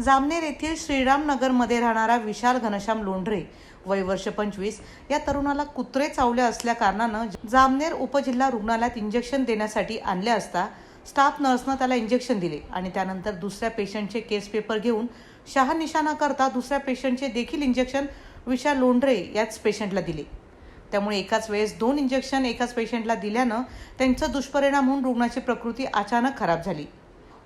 जामनेर येथील श्रीरामनगरमध्ये राहणारा विशाल घनश्याम लोंढरे वय वर्ष पंचवीस या तरुणाला कुत्रे चावले असल्याकारणानं जामनेर उपजिल्हा रुग्णालयात इंजेक्शन देण्यासाठी आणले असता स्टाफ नर्सनं त्याला इंजेक्शन दिले आणि त्यानंतर दुसऱ्या पेशंटचे केस पेपर घेऊन शहानिशा न करता दुसऱ्या पेशंटचे देखील इंजेक्शन विशाल लोंढरे याच पेशंटला दिले. त्यामुळे एकाच वेळेस दोन इंजेक्शन एकाच पेशंटला दिल्यानं त्यांचा दुष्परिणाम होऊन रुग्णाची प्रकृती अचानक खराब झाली.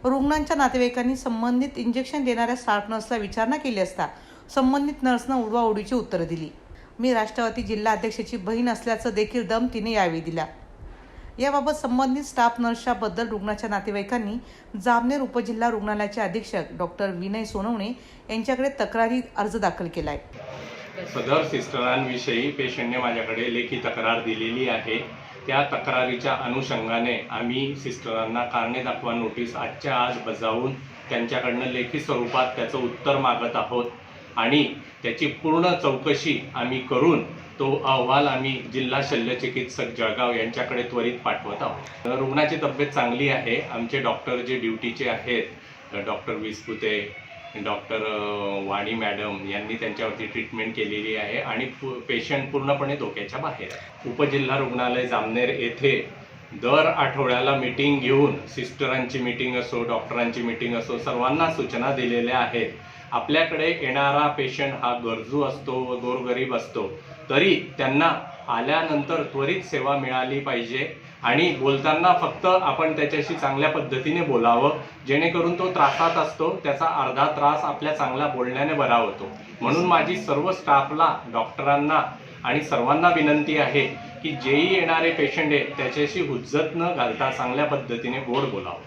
रुग्णांच्या नातेवाईकांनी संबंधित इंजेक्शन देणाऱ्या स्टाफ नर्सला विचारणा केली असता संबंधित नर्सनं उडवाउडीची उत्तरं दिली. मी राष्ट्रवादी जिल्हा अध्यक्षाची बहीण असल्याचं देखील दम तिने यावेळी दिला. याबाबत संबंधित स्टाफ नर्सच्याबद्दल रुग्णाच्या नातेवाईकांनी जामनेर उपजिल्हा रुग्णालयाचे अधीक्षक डॉक्टर विनय सोनवणे यांच्याकडे तक्रारी अर्ज दाखल केलाय. सदर सिस्टरांविषयी पेशंटने माझ्याकडे लेखी तक्रार दिलेली आहे. त्या तक्रारीच्या अनुषंगाने आम्ही सिस्टरांना कारणे दाखवा नोटीस आजच्या आज बजावून त्यांच्याकडनं लेखी स्वरूपात त्याचं उत्तर मागत आहोत आणि त्याची पूर्ण चौकशी आम्ही करून तो अहवाल आम्ही जिल्हा शल्यचिकित्सक जळगाव यांच्याकडे त्वरित पाठवत आहोत. रुग्णाची तब्येत चांगली आहे. आमचे डॉक्टर जे ड्युटीचे आहेत doctor Vispute doctor Wani madam यांनी त्यांच्यावरती ट्रीटमेंट केलेली आहे आणि पेशंट पूर्णपणे धोक्याच्या बाहेर आहे. उपजिल्हा रुग्णालय जामनेर येथे दर आठवड्याला मीटिंग घेऊन सिस्टरांची मीटिंग असो डॉक्टरांची मीटिंग असो सर्वांना सूचना दिलेल्या आहेत. आपल्याकडे येणारा पेशंट हा गरजू असतो व गोरगरीब असतो. तरी त्यांना आल्यानंतर त्वरित सेवा मिळाली पाहिजे. आणि बोलताना फक्त आपण त्याच्याशी चांगल्या पद्धतीने बोलावं जेणेकरून तो त्रासात असतो त्याचा अर्धा त्रास आपल्या चांगल्या बोलण्याने बरा होतो. म्हणून माझी सर्व स्टाफला डॉक्टरांना आणि सर्वांना विनंती आहे की जेही येणारे पेशंट आहेत त्याच्याशी हुज्जत न घालता चांगल्या पद्धतीने गोड बोलावं.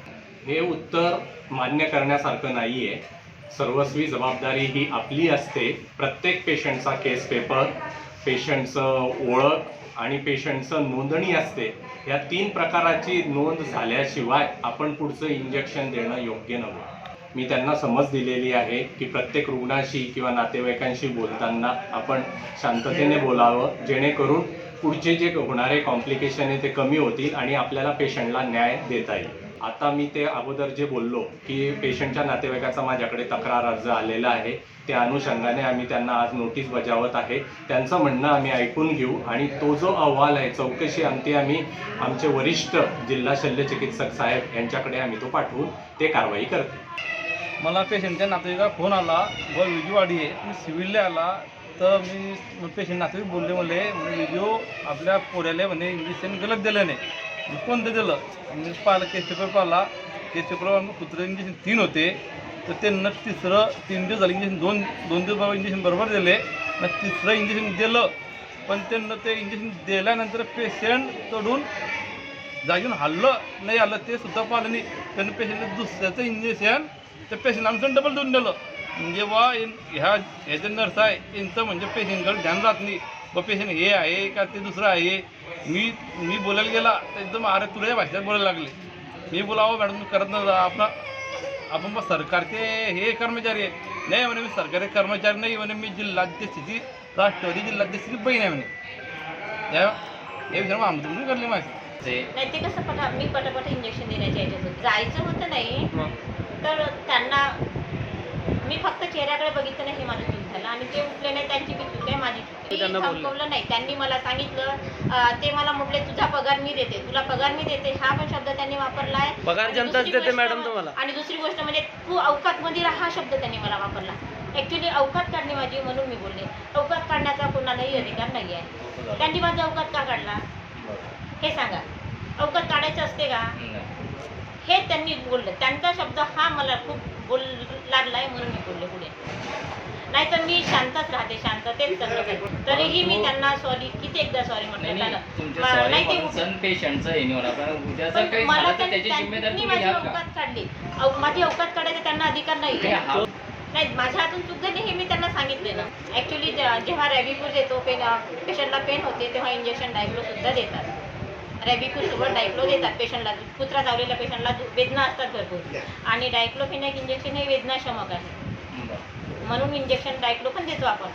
हे उत्तर मान्य करण्यासारखं नाही आहे सर्वस्वी जबाबदारी ही आपली असते. प्रत्येक पेशंटचा केस पेपर पेशंटचं ओळख आणि पेशंटचं नोंदणी असते या तीन प्रकाराची नोंद झाल्याशिवाय आपण पुढचं इंजेक्शन देणं योग्य नव्हे. मी त्यांना समज दिलेली आहे की प्रत्येक रुग्णाशी किंवा नातेवाईकांशी बोलताना आपण शांततेने बोलावं जेणेकरून पुढचे जे होणारे कॉम्प्लिकेशन आहे ते कमी होतील आणि आपल्याला पेशंटला न्याय देता येईल. आता मी ते अगोदर जे बोललो की पेशंटच्या नातेवाईकाचा माझ्याकडे तक्रार अर्ज आलेला आहे त्या अनुषंगाने आम्ही त्यांना आज नोटीस बजावत आहे. त्यांचं म्हणणं आम्ही ऐकून घेऊ आणि तो जो अहवाल आहे चौकशी अंती आम्ही आमचे वरिष्ठ जिल्हा शल्यचिकित्सक साहेब यांच्याकडे आम्ही तो पाठवून ते कारवाई करते मला पेशंटच्या नातेवाईकाला फोन आला व विजूवाडी आहे मी सिव्हिलला आला तर मी पेशंट नातेवाईक बोलले म्हणले म्हणजे आपल्या पोऱ्याला म्हणे इंजेक्शन गलत दिलं नाही कोणतं दिलं? म्हणजे पाहिलं केस पेपर पाहिला कुत्रे इंजेक्शन तीन होते. तर त्यांना तिसरं तीन दिवस झालं इंजेक्शन दोन दोन दिवस बाबा इंजेक्शन बरोबर दिले. मग तिसरं इंजेक्शन दिलं. पण त्यांना ते इंजेक्शन दिल्यानंतर पेशंट चढून जागून हल्लं नाही आलं. ते सुद्धा पाहिलं नाही. त्यांनी पेशंटला दुसऱ्याचं इंजेक्शन त्या पेशंट आमचं डबल देऊन दिलं. म्हणजे वा ह्या ह्याचे नर्स आहे यांचं म्हणजे पेशंटकडे ध्यान राहत नाही. पेशंट हे आहे का ते दुसरं आहे? मी मी बोलायला गेला तर एकदम अरे तुला भाषेत बोलायला लागले. मी बोलावं मॅडम करत नव्हतं आपण आपण बा सरकारचे हे कर्मचारी आहे नाही म्हणे मी सरकारी कर्मचारी नाही म्हणे मी जिल्हाध्यक्षाची राष्ट्रवादी जिल्हाध्यक्षाची बहीण आहे म्हणे. या हे विचार आमचं तुम्ही करले माहिती? नाही ते कसं पटा मी पटापट इंजेक्शन देण्याच्या याच्यात. जायचं होतं नाही तर त्यांना मी फक्त चेहऱ्याकडे बघितलं नाही हे माझं झालं. आणि ते उठले नाही त्यांची बी चूक आहे माझी चूक आहे. त्यांना मी बोलले. संपवलं नाही. त्यांनी मला सांगितलं अं, ते मला म्हटले तुझा पगार मी देते. तुला पगार मी देते. हा पण शब्द त्यांनी वापरलाय पगार आणि जनताच दुसरी देते गोष्ट- मॅडम तुम्हाला. आणि दुसरी गोष्ट म्हणजे तू अवकात मध्ये राहा हा शब्द त्यांनी मला वापरला. ऍक्च्युली अवकात काढणे माझी म्हणून मी बोलले. अवकात काढण्याचा कोणालाही अधिकार नाही आहे. त्यांनी माझा अवकात का काढला? हे सांगा. अवकात काढायचं असते का? हे त्यांनी बोललं. त्यांचा शब्द हा मला खूप बोल लागलाय म्हणून मी बोलले पुढे. नाहीतर मी शांतच राहते शांततेत सगळं करते. तरीही मी त्यांना सॉरी किती एकदा सॉरी नाही म्हटलं नाही नाही ते पेशंटचं मला तर मी माझी अवकात काढली. माझी अवकात काढायचा त्यांना अधिकार नाही. नाही माझ्या हातून चूक झाली हे मी त्यांना सांगितलेलं. ॲक्च्युली जेव्हा रॅबिपूर देतो पेन पेशंटला पेन होते तेव्हा इंजेक्शन डायग्लो सुद्धा देतात. रॅबिपूर सोबत डायक्लो देतात पेशंटला. कुत्रा चावलेल्या पेशंटला वेदना असतात भरपूर. आणि डायक्लोफिनॅक इंजेक्शन हे वेदनाशमक आहे. म्हणून इंजेक्शन डायक्लो पण देतो आपण.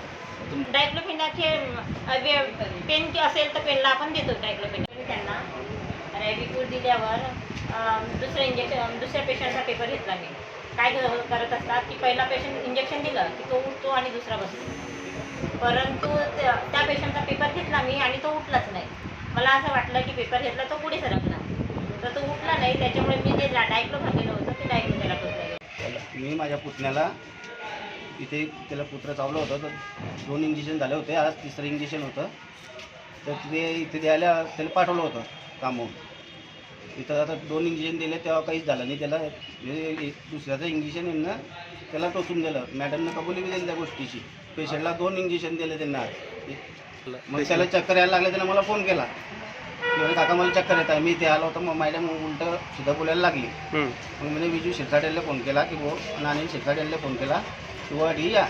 हे पेन असेल तर पेनला आपण देतो डायक्लोफिनॅक त्यांना रॅबिपूर दिल्यावर दुसरं इंजेक्शन दुसऱ्या पेशंटचा पेपर घेतला मी. काय करत असतात की पहिला पेशंट इंजेक्शन दिलं की तो उठतो आणि दुसरा बसतो. परंतु त्या पेशंटचा पेपर घेतला मी आणि तो उठलाच नाही. मला असं वाटलं की पेपर घेतला तो पुढे सरकला तर तो उठला नाही त्याच्यामुळे मी जे डायक्लो भरलेलं होतं ते डायक्लो त्याला मी माझ्या पुतण्याला इथे त्याला पुत्र चावलं होतं तर दोन इंजेक्शन झाले होते आज तिसरं इंजेक्शन होतं. तर ते इथे द्यायला त्याला पाठवलं होतं कामावून. इथं आता दोन इंजेक्शन दिले तेव्हा काहीच झालं नाही. त्याला हे दुसऱ्याचं इंजेक्शन आहे ना त्याला टोचून दिलं. मॅडमनं कबुली बी दिली त्या गोष्टीची. पेशंटला दोन इंजेक्शन दिले त्यांना मग त्याला चक्कर यायला लागले त्यानं मला फोन केला. काका मला चक्कर येत आहे. मी इथे आलो होतो मग मॅडम उलटं सुद्धा बोलायला लागली. मग मी विजू शिरसाट फोन केला की भाऊ नानी शिरसाट यांना फोन केला. किंवा बुवा या.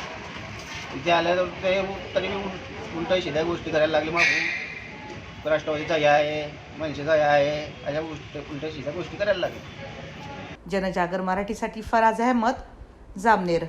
इथे आल्यावर ते तरी मी उलट शिध्या गोष्टी करायला लागली मग राष्ट्रवादीचा या आहे मनसेचा या आहे अशा गोष्टी उलट शिध्या गोष्टी करायला लागली. जनजागर मराठीसाठी फराज अहमद जामनेर.